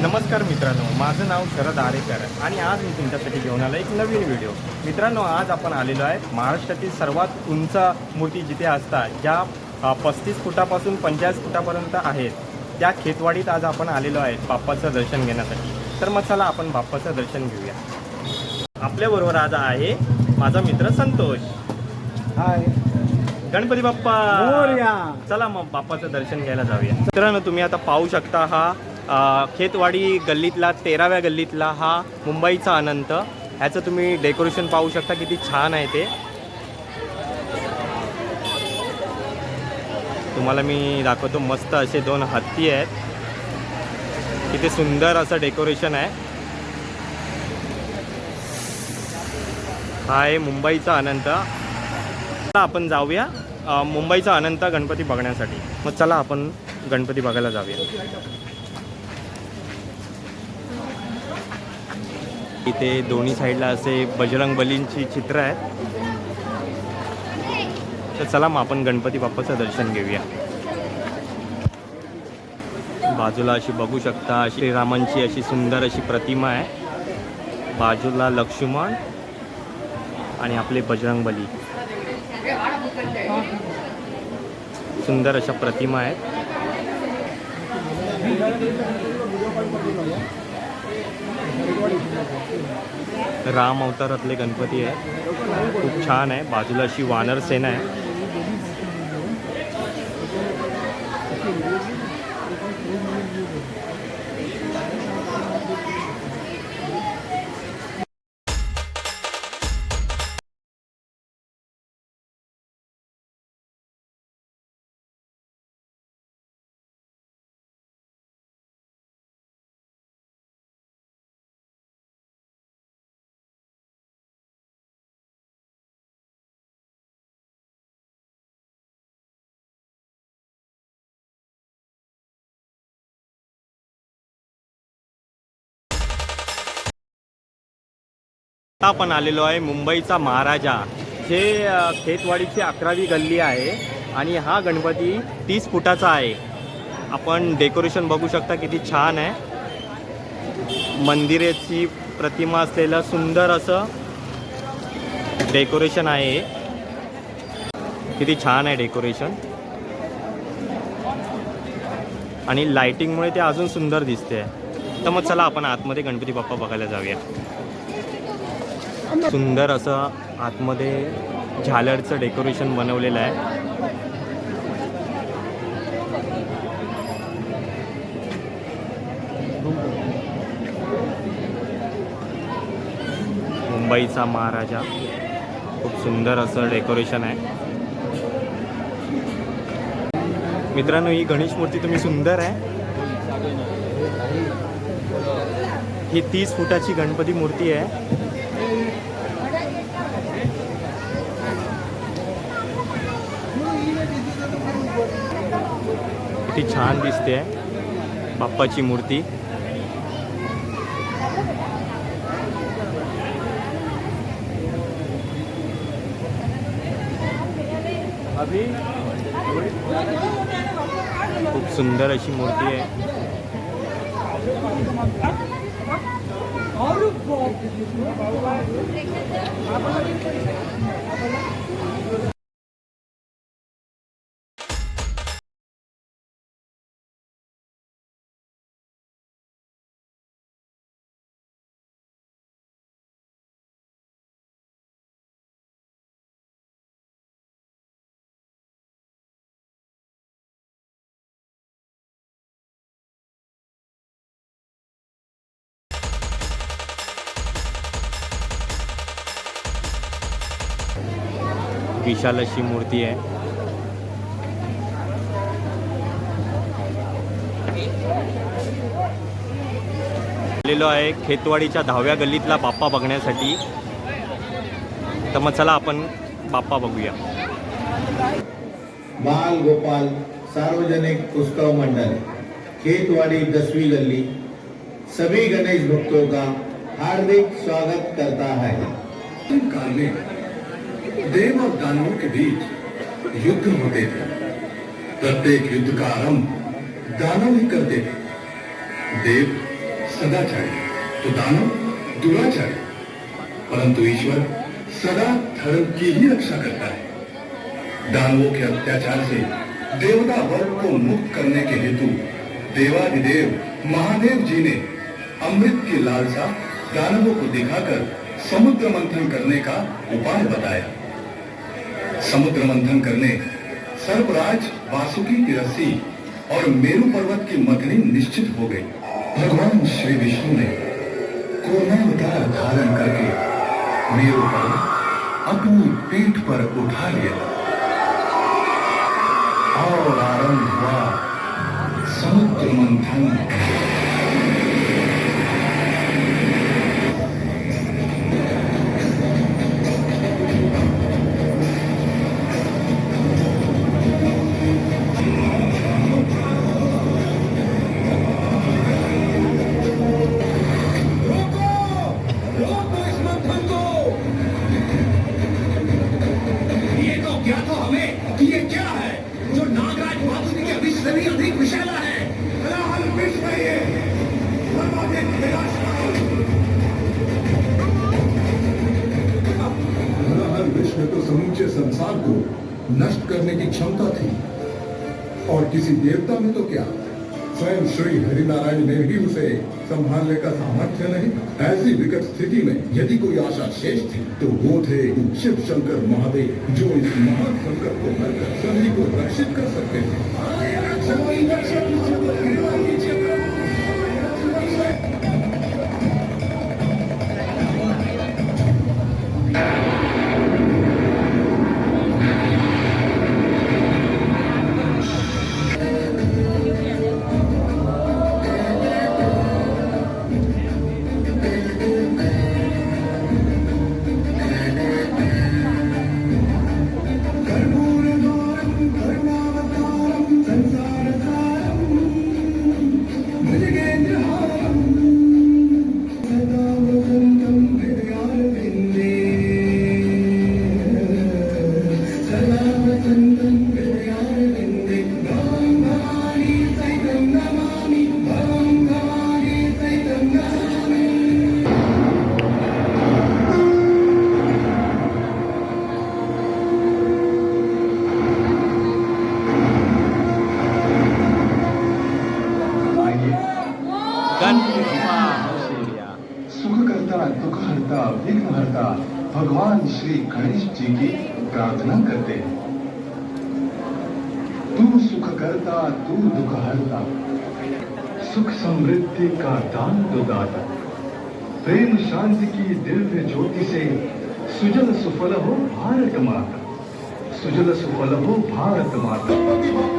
नमस्कार मित्रांनो माझं नाव शरद आरेकर आणि आज मी तुमच्यासाठी घेऊन आलो एक नवीन व्हिडिओ मित्रांनो आज आपण आलेलो आहे महाराष्ट्रातील सर्वात उंच मूर्ती जिथे असतात ज्या पस्तीस फुटापासून पंचाळीस फुटापर्यंत आहेत. त्या खेतवाडीत आज आपण आलेलो आहे बाप्पाचं दर्शन घेण्यासाठी. तर मग चला आपण बाप्पाचं दर्शन घेऊया. आपल्याबरोबर आज आहे माझा मित्र संतोष. हाय. गणपती बाप्पा. चला मग बाप्पाचं दर्शन घ्यायला जाऊया. मित्रांनो तुम्ही आता पाहू शकता हा खेतवाडी गल्लीतला तेराव्या गल्लीतला हा मुंबईचा अनंत. ह्याचं तुम्ही डेकोरेशन पाहू शकता किती छान आहे ते. तुम्हाला मी दाखवतो मस्त असे दोन हत्ती आहेत. किती सुंदर असं डेकोरेशन आहे. हा आहे मुंबईचा अनंत. चला आपण जाऊया. मुंबईचा अनंत गणपती बघण्यासाठी. मग चला आपण गणपती बघायला जाऊया. इथे दोन्ही साईडला असे बजरंग बलींची चित्र आहेत. तर चला मग आपण गणपती बाप्पाचं दर्शन घेऊया. बाजूला अशी बघू शकता श्रीरामांची अशी सुंदर अशी प्रतिमा आहे. बाजूला लक्ष्मण आणि आपले बजरंग बली. सुंदर अशा प्रतिमा आहेत. राम अवतारातले गणपती आहे. खूप छान आहे. बाजूला अशी वानर सेना आहे. आता आपण आलेलो आहे मुंबईचा महाराजा जे खेतवाडीची अकरावी गल्ली आहे आणि हा गणपती तीस फुटाचा आहे. आपण डेकोरेशन बघू शकता किती छान आहे. मंदिराची प्रतिमा असलेलं सुंदर असं डेकोरेशन आहे. किती छान आहे डेकोरेशन. आणि लाइटिंगमुळे ते अजून सुंदर दिसते. तर मग चला आपण आतमध्ये गणपती बाप्पा बघायला जाऊया. सुंदर असं आतमध्ये झालरचं डेकोरेशन बनवलेलं आहे. मुंबईचा महाराजा. खूप सुंदर असं डेकोरेशन आहे. मित्रांनो ही गणेश मूर्ती तुम्ही सुंदर आहे. ही तीस फुटाची गणपती मूर्ती आहे. किती छान दिसते. बाप्पाची मूर्ती. खूप सुंदर अशी मूर्ती आहे. विशाल अशी मूर्ती आहे. आलेलो आहे खेतवाडीच्या दहाव्या गल्लीतला बाप्पा बघण्यासाठी. तर मग चला आपण बाप्पा बघूया. बाल गोपाल सार्वजनिक उत्सव मंडल खेतवाड़ी दसवीं गली सभी गणेश भक्तों का हार्दिक स्वागत करता है। देव और दानवों के बीच युद्ध होते थे। प्रत्येक युद्ध का आरंभ दानव ही करते थे। देव सदाचारी तो दानव दुराचारी। परंतु ईश्वर सदा धर्म की ही रक्षा करता है। दानवों के अत्याचार से देवता वर्ग को मुक्त करने के हेतु देवाधिदेव महादेव जी ने अमृत की लालसा दानवों को दिखाकर समुद्र मंथन करने का उपाय बताया। समुद्र मंथन करने। सर्वराज वासुकी की रस्सी और मेरु पर्वत की मथनी निश्चित हो गई। भगवान श्री विष्णु ने कोरोनावतार धारण करके मेरु पर्वत अपनी पीठ पर उठा लिया। और आरंभ हुआ समुद्र मंथन हर विश्व तो समूचे संसार को नष्ट करने की क्षमता थी। और किसी देवता में तो क्या? स्वयं श्री हरिनारायण ने भी उसे संभालने का सामर्थ्य नहीं। ऐसी विकट स्थिति में यदि कोई आशा शेष थी तो वो थे शिव शंकर महादेव, जो इस महान संकट को हरकर सभी को रक्षित कर सकते थे। दुख हरता विघ्न हरता भगवान श्री गणेश जी की प्रार्थना करते हैं। तू सुख करता तू दुख हरता सुख समृद्धि का दान दो दाता। प्रेम शांति की दिव्य ज्योति से सुजल सुफल हो भारत माता। सुजल सुफल हो भारत माता।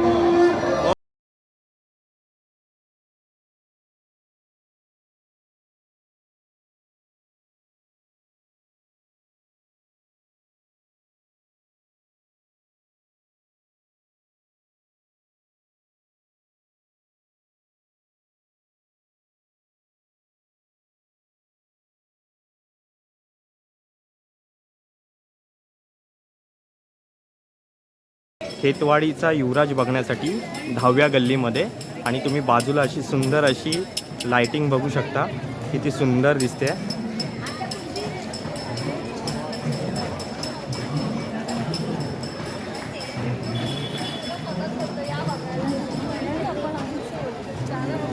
खेतवाडीचा युवराज बघण्यासाठी दहाव्या गल्लीमध्ये आणि तुम्ही बाजूला अशी सुंदर अशी लाइटिंग बघू शकता. किती सुंदर दिसते.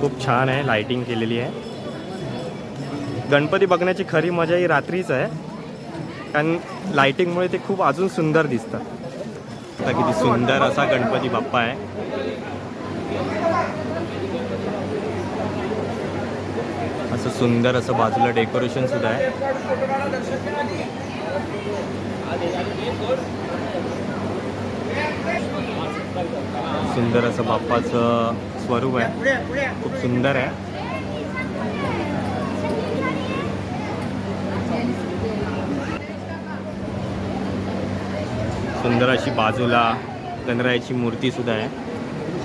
खूप छान आहे लाइटिंग केलेली आहे. गणपती बघण्याची खरी मजा ही रात्रीच आहे. कारण लाइटिंगमुळे ते खूप अजून सुंदर दिसतात आता किती सुंदर असा गणपती बाप्पा आहे. असं सुंदर असं बाजूला डेकोरेशन सुद्धा आहे. सुंदर असं बाप्पाचं स्वरूप आहे. खूप सुंदर आहे. सुंदर अशी बाजूला गणरायाची मूर्तीसुद्धा आहे.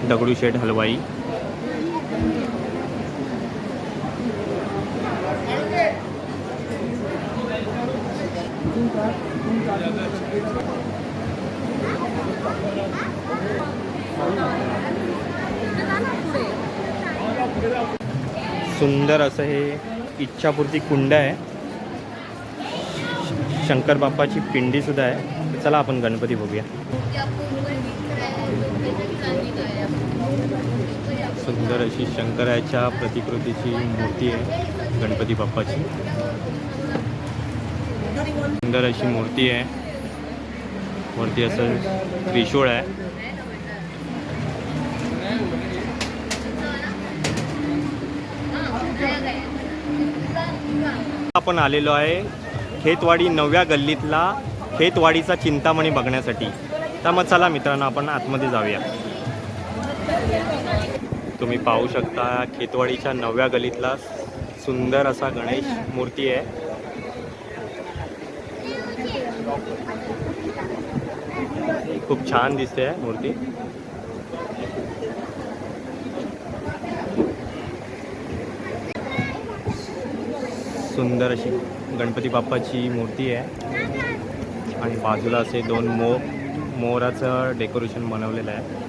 दगडूशेठ हलवाई. सुंदर असं हे इच्छापूर्ती कुंड आहे. शंकर बाप्पाची पिंडीसुद्धा आहे. चला आपण गणपती बघूया. सुंदर अशी शंकराच्या प्रतिकृतीची मूर्ती आहे गणपती बाप्पाची. सुंदर अशी मूर्ती आहे. वरती असं त्रिशूळ आहे. आपण आलेलो आहे खेतवाडी नवव्या गल्लीतला खेतवाडीचा चिंतामणी बघण्यासाठी. तर मग चला मित्रांनो आपण आतमध्ये जाऊया. तुम्ही पाहू शकता खेतवाडीच्या नव्या गलीतला सुंदर असा गणेश मूर्ती आहे. खूप छान दिसते आहे मूर्ती. सुंदर अशी गणपती बाप्पाची मूर्ती आहे. आणि बाजूला असे दोन मो मोराचं डेकोरेशन बनवलेलं आहे.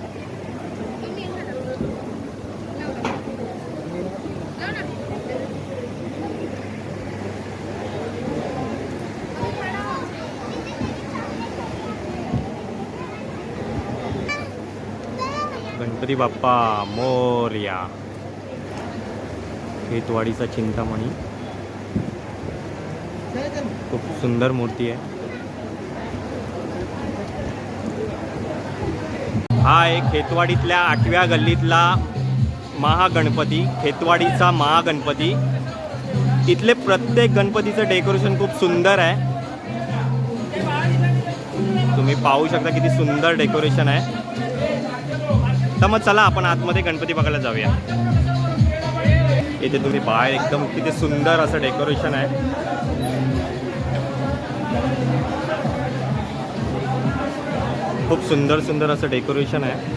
गणपती बाप्पा मोर्या. खेतवाडीचा चिंतामणी. खूप सुंदर मूर्ती आहे. हा एक खेतवाडीतल्या आठव्या गल्लीतला महागणपती खेतवाडीचा महागणपती. इथले प्रत्येक गणपतीचं डेकोरेशन खूप सुंदर आहे. तुम्ही पाहू शकता किती सुंदर डेकोरेशन आहे. तर मग चला आपण आतमध्ये गणपती बघायला जाऊया. इथे तुम्ही बाहेर एकदम किती सुंदर असं डेकोरेशन आहे. खूप सुंदर सुंदर असं डेकोरेशन आहे.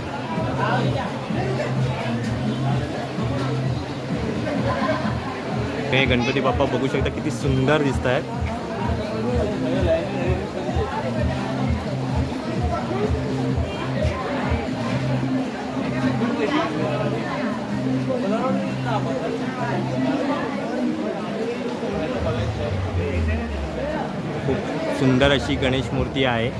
हे गणपती बाप्पा बघू शकता किती सुंदर दिसत आहेत खूप सुंदर अशी गणेश मूर्ती आहे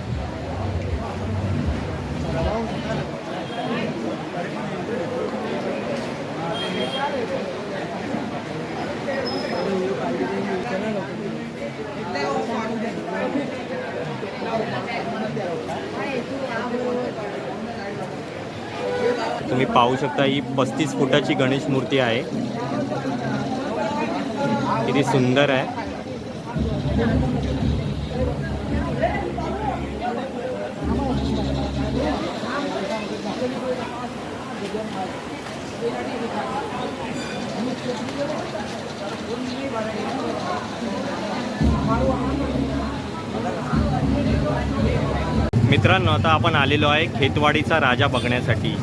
तुम्ही पाहू शकता ही पस्तीस फुटाची गणेश मूर्ती आहे. किती सुंदर आहे. मित्रांनो आता आपण आलेलो आहे खेतवाडीचा राजा बघण्यासाठी.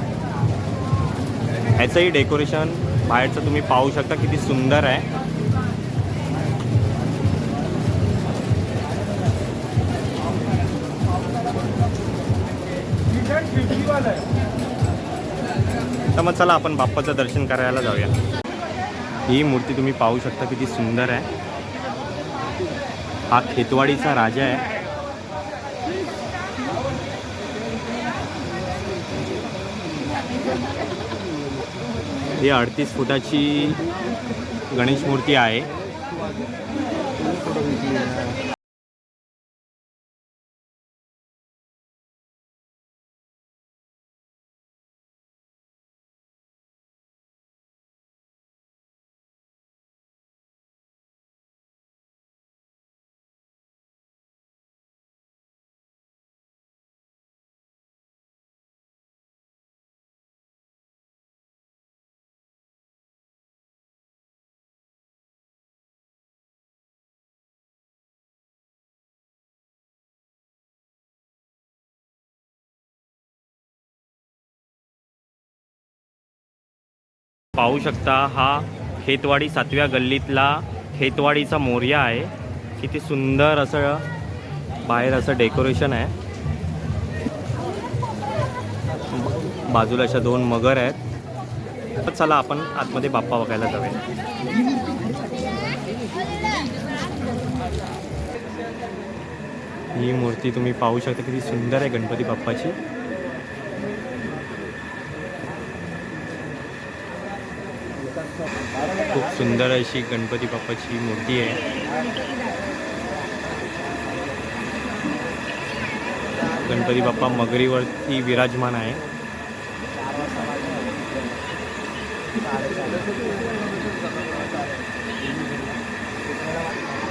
ह्याचंही डेकोरेशन बाहेरचं तुम्ही पाहू शकता किती सुंदर आहे. तर मग चला आपण बाप्पाचं दर्शन करायला जाऊया. ही मूर्ती तुम्ही पाहू शकता किती सुंदर आहे. हा खेतवाडीचा राजा आहे. ही अडतीस फुटाची गणेश मूर्ती आहे. पाहू शकता हा खेतवाडी सातव्या गल्लीतला खेतवाडीचा मोर्या आहे. किती सुंदर असं बाहेर असं डेकोरेशन आहे. बाजूला अशा दोन मगर आहेत. चला आपण आतमध्ये बाप्पा बघायला जाऊया. ही मूर्ती तुम्ही पाहू शकता किती सुंदर आहे गणपती बाप्पाची खूप सुंदर अशी गणपती बाप्पाची मूर्ती आहे. गणपती बाप्पा मगरीवरती विराजमान आहे.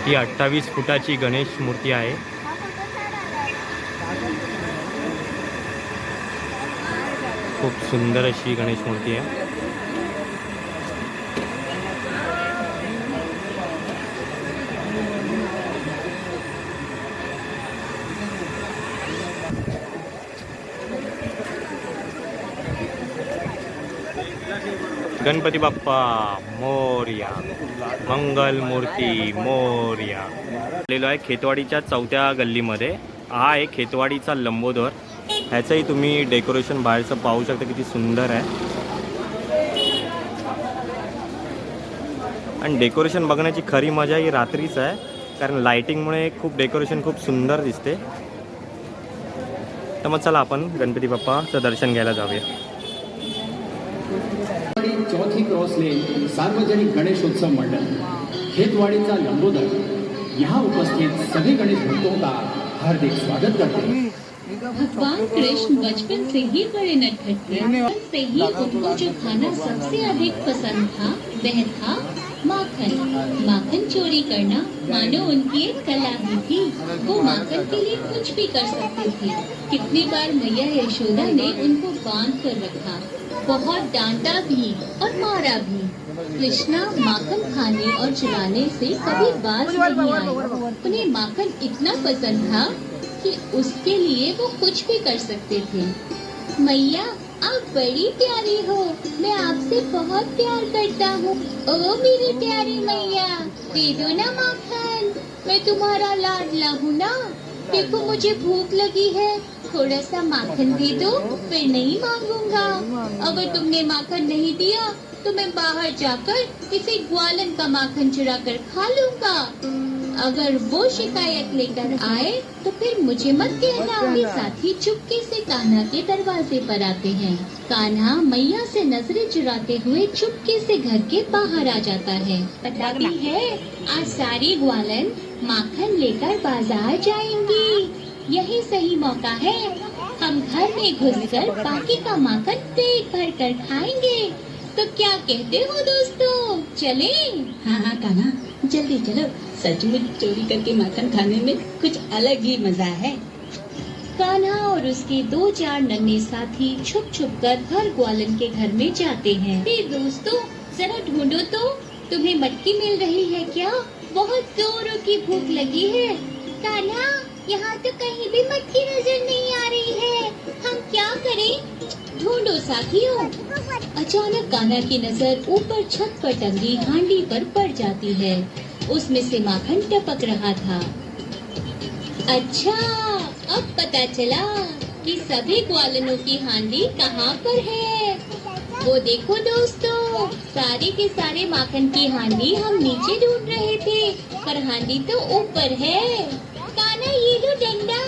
ही अठ्ठावीस फुटाची गणेश मूर्ती आहे. खूप सुंदर अशी गणेश मूर्ती आहे. गणपती बाप्पा मोर्या. मंगल मूर्ती मोर्या. आलेलो आहे खेतवाडीच्या चौथ्या गल्लीमध्ये. हा आहे खेतवाडीचा लंबोदर. ह्याचंही तुम्ही डेकोरेशन बाहेरचं पाहू शकता किती सुंदर आहे. आणि डेकोरेशन बघण्याची खरी मजा ही रात्रीच आहे कारण लायटिंगमुळे खूप डेकोरेशन खूप सुंदर दिसते. तर मग चला आपण गणपती बाप्पाचं दर्शन घ्यायला जाऊया. खेतवाडी चौथी क्रॉस लेन सार्वजनिक गणेशोत्सव मंडळ खेतवाड़ीचा लंबोदर. यहाँ उपस्थित सभी गणेश भक्तों का हार्दिक स्वागत करते हैं। भगवान कृष्ण बचपन से ही बड़े नटखट थे। से ही उनको जो खाना सबसे अधिक पसंद था वह था माखन। माखन चोरी करना मानो उनकी एक कला ही थी। वो माखन के लिए कुछ भी कर सकते थे। कितनी बार मैया यशोदा ने उनको बांध कर रखा। बहुत डांटा भी और मारा भी। कृष्णा माखन खाने और चुराने से कभी बाज नहीं आए उन्हें माखन इतना पसंद था कि उसके लिए वो कुछ भी कर सकते थे। मैया आप बड़ी प्यारी हो। मैं आपसे बहुत प्यार करता हूँ। ओ मेरी प्यारी मैया दे दो ना माखन। मैं तुम्हारा लाडला हूँ ना। देखो मुझे भूख लगी है। थोड़ा सा माखन दे दो, फिर नहीं मांगूँगा। अगर तुमने माखन नहीं दिया तो मैं बाहर जाकर किसी ग्वालन का माखन चुरा कर खा लूँगा। अगर वो शिकायत लेकर आए तो फिर मुझे मत कहना। मेरे साथी चुपके से कान्हा के दरवाजे पर आते हैं। कान्हा मैया से नज़रें चुराते हुए चुपके से घर के बाहर आ जाता है। बताती है, आज सारी ग्वालन माखन लेकर बाज़ार जाएँगी। यही सही मौका है। हम घर में घुसकर बाकी का माखन पेट भर कर खाएँगे। तो क्या कहते हो दोस्तों? चले। हाँ हाँ कान्हा जल्दी चलो। सचमुच चोरी करके माखन खाने में कुछ अलग ही मज़ा है। कान्हा और उसके दो चार नन्हे साथी छुप छुप कर हर ग्वालन के घर में जाते हैं। हे दोस्तों जरा ढूंढो तो तुम्हें मटकी मिल रही है क्या? बहुत जोरों की भूख लगी है। कान्हा यहाँ तो कहीं भी मटकी नज़र नहीं आ रही है। हम क्या करें? ढूंढो साथियों। अचानक काना की नज़र ऊपर छत पर टंगी हांडी पर पड़ जाती है। उसमें से माखन टपक रहा था। अच्छा अब पता चला कि सभी ग्वालनों की हांडी कहाँ पर है। वो देखो दोस्तों, सारे के सारे माखन की हांडी हम नीचे ढूंढ रहे थे, पर हांडी तो ऊपर है। ये लो डंडा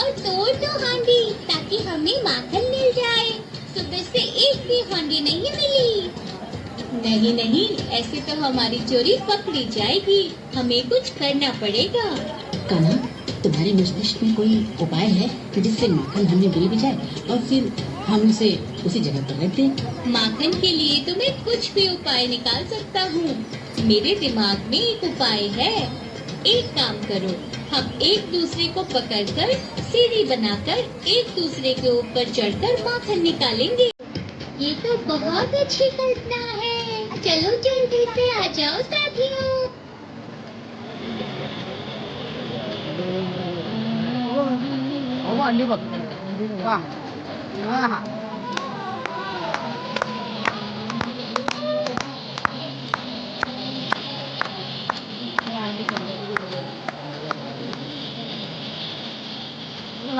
और तोड़ दो हांडी ताकि हमें माखन मिल जाए। सुबह से एक भी हांडी नहीं मिली। नहीं नहीं ऐसे तो हमारी चोरी पकड़ी जाएगी। हमें कुछ करना पड़ेगा। कान्हा तुम्हारे मस्तिष्क में कोई उपाय है कि जिससे माखन हमें मिल भी जाए और फिर हम उसे उसी जगह पर रख दें? माखन के लिए तो मैं कुछ भी उपाय निकाल सकता हूँ। मेरे दिमाग में एक उपाय है। एक काम करो हम एक दूसरे को पकड़कर सीढ़ी बनाकर एक दूसरे के ऊपर चढ़कर माखन निकालेंगे। ये तो बहुत अच्छी कल्पना है। चलो जल्दी से आ जाओ साथियों। वाह।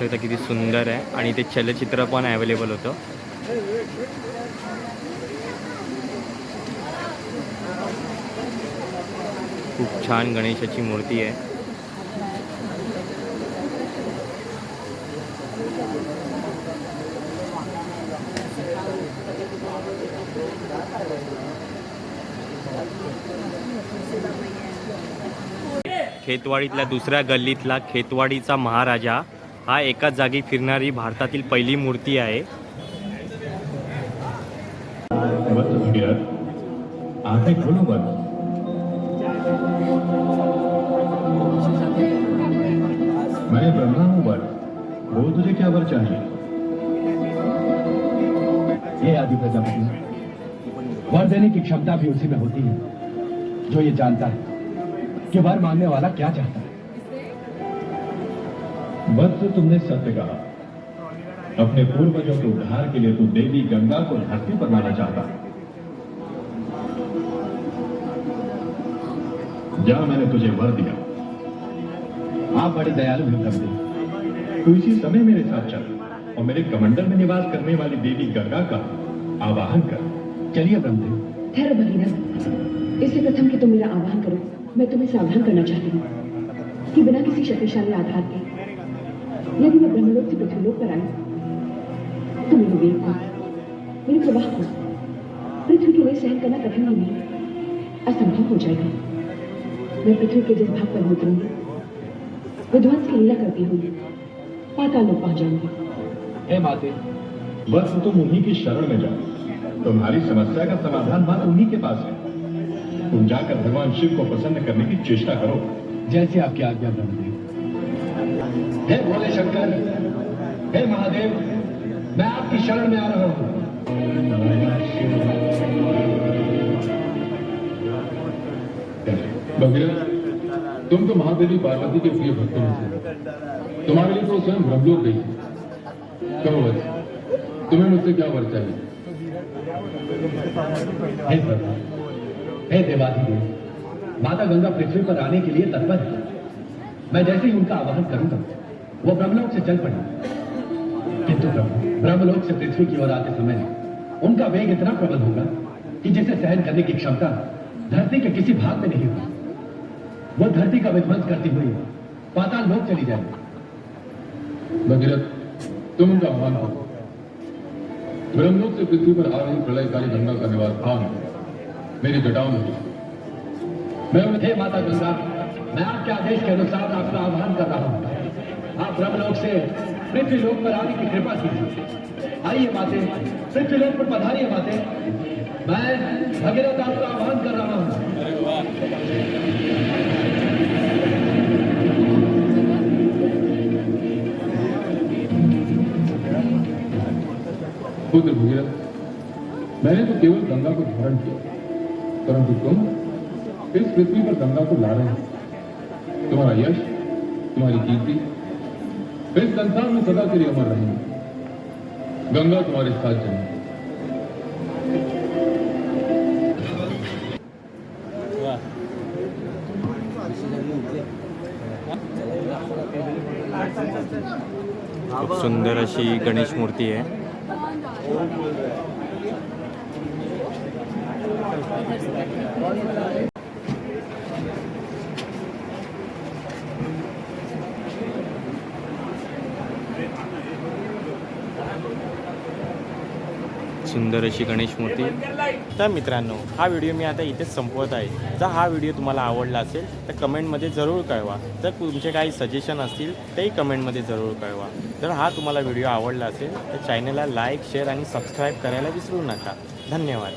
शकता किती सुंदर आहे. आणि ते चलचित्र पण अवेलेबल होतं. खूप छान गणेशाची मूर्ती आहे. खेतवाडीतल्या दुसऱ्या गल्लीतला खेतवाडीचा महाराजा हा जागी फिरणारी भारतातील पहिली मूर्ती आहे. मैं ब्रह्मा हूँ वर बोल तुझे क्या चाहिए हे आदि प्रजापति वर देने की क्षमता भी उसी में होती है, जो ये जानता है कि वर मांगने वाला क्या चाहता है। वत्स तुमने सत्य कहा। अपने पूर्वजों के उद्धार के लिए तू देवी गंगा को धरती पर लाना चाहता। जा, मैंने तुझे वर दिया। आप बड़े दयालु हैं ब्रह्मदेव तो इसी समय मेरे साथ चल और मेरे कमंडल में निवास करने वाली देवी गंगा का आवाहन कर। चलिए ब्रह्मदेव ठहरो भगीरथ। इससे प्रथम कि तुम मेरा आह्वान करो। मैं तुम्हें सावधान करना चाहती हूँ कि बिना किसी शक्तिशाली आधार के यदि मैं ब्रह्मलोक से पृथ्वीलोक पर आई। तो मेरे वेग को मेरे प्रवाह को पृथ्वी के लिए सहन करना कठिन ही। नहीं असंभव हो जाएगा। मैं पृथ्वी के जिस भाग पर उतरूँगी विध्वंस की लीला करती हुई पाताल लोक पहुँच जाऊँगी। हे माते बस तुम उन्हीं की शरण में जाओ। तुम्हारी समस्या का समाधान मात्र उन्हीं के पास है। तुम जाकर भगवान शिव को प्रसन्न करने की चेष्टा करो। जैसे आपकी आज्ञा ब्रह्मदेव हे भोले शंकर, हे महादेव, मैं आपकी शरण में आ रहा हूँ। भगीरथ, तुम तो महादेवी पार्वती के प्रिय भक्तों से तुम्हारे लिए तो स्वयं ब्रह्मलोक गई कहो वत्स तुम्हें मुझसे क्या वर चाहिए हे हे माता गंगा पृथ्वी पर आने के लिए तत्पर है। मैं जैसे ही उनका आवाहन करूँगा वो ब्रह्मलोक से चल पड़े। किंतु ब्रह्मलोक से पृथ्वी की ओर आते समय उनका वेग इतना प्रबल होगा कि जिसे सहन करने की क्षमता धरती के किसी भाग में नहीं होगी। वो धरती का विध्वंस करती हुई पाताल लोक चली जाएगी भगीरथ तुम उनका आह्वान करो। ब्रह्मलोक से पृथ्वी पर आ रही प्रलयकारी गंगा का निवास स्थान मेरी जटाओं में मैं उन्हें माता गंगा मैं आपके आदेश के अनुसार आपका आह्वान कर रहा हूँ? आप ब्रह्मलोक से पृथ्वी लोक पर आने की कृपा कीजिए। आइए माते पृथ्वी लोक पर पधारिए माते मैं भगीरथ आपका आह्वान कर रहा हूँ। पुत्र भगीरथ, मैंने तो केवल गंगा को धारण किया, परंतु तुम इस पृथ्वी पर गंगा को ला रहे हो। तुम्हारा यश, तुम्हारी कीर्ति इस संसार में सदा के लिए अमर रहेंगे गंगा तुम्हारे साथ चलेगी सुंदर अशी गणेश मूर्ती आहे. सुंदर अशी गणेश मूर्ती. तर मित्रांनो हा व्हिडिओ मी आता इथेच संपवत आहे. जर हा व्हिडिओ तुम्हाला आवडला असेल तर कमेंटमध्ये जरूर कळवा. जर तुमचे काही सजेशन असतील तेही कमेंटमध्ये जरूर कळवा. जर हा तुम्हाला व्हिडिओ आवडला असेल तर चॅनलला लाईक शेअर आणि सबस्क्राईब करायला विसरू नका. धन्यवाद.